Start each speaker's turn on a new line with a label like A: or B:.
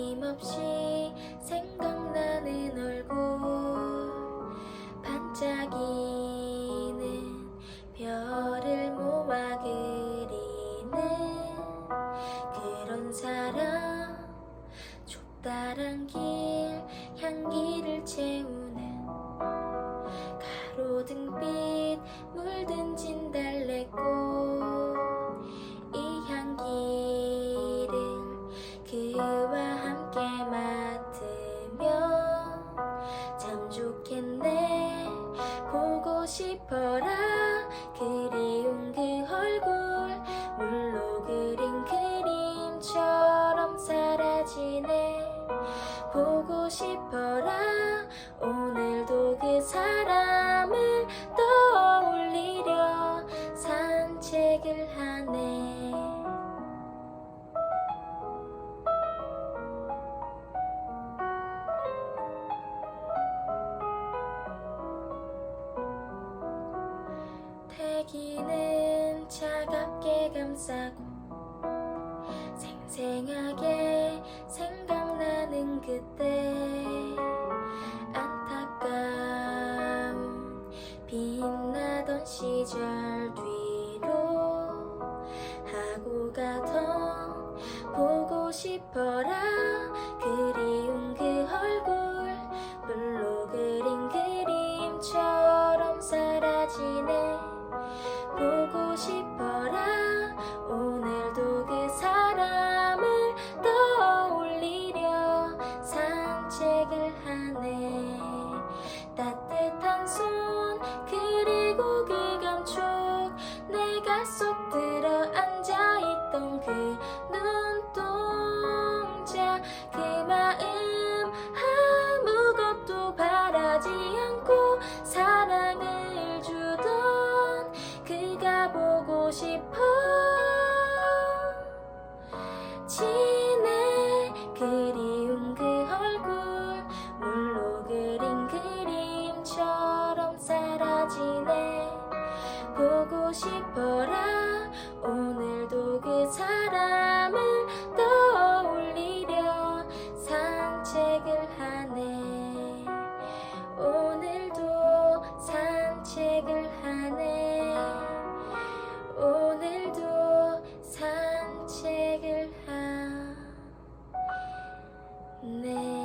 A: 아낌없이 생각나는 얼굴. 반짝이는 별을 모아 그리는 그런 사람. 좁다란 길 향기를 채우는 가로등빛 물든 진달래꽃 싶어라. 그리운 그 얼굴 물로 그린 그림처럼 사라지네. 보고 싶어라. 오늘도 그 사람을 태기는 차갑게 감싸고 생생하게 생각나는 그때 안타까운 빛나던 시절 뒤로 하고 가던 보고 싶어라 들어 앉아있던 그 눈동자 그 마음 아무것도 바라지 않고 사랑을 주던 그가 보고 싶어 지내 그리운 그 얼굴 물로 그린 그림처럼 사라지네. 보고 싶어라. 오늘도 그 사람을 떠올리려 산책을 하네. 오늘도 산책을 하네. 오늘도 산책을 하네.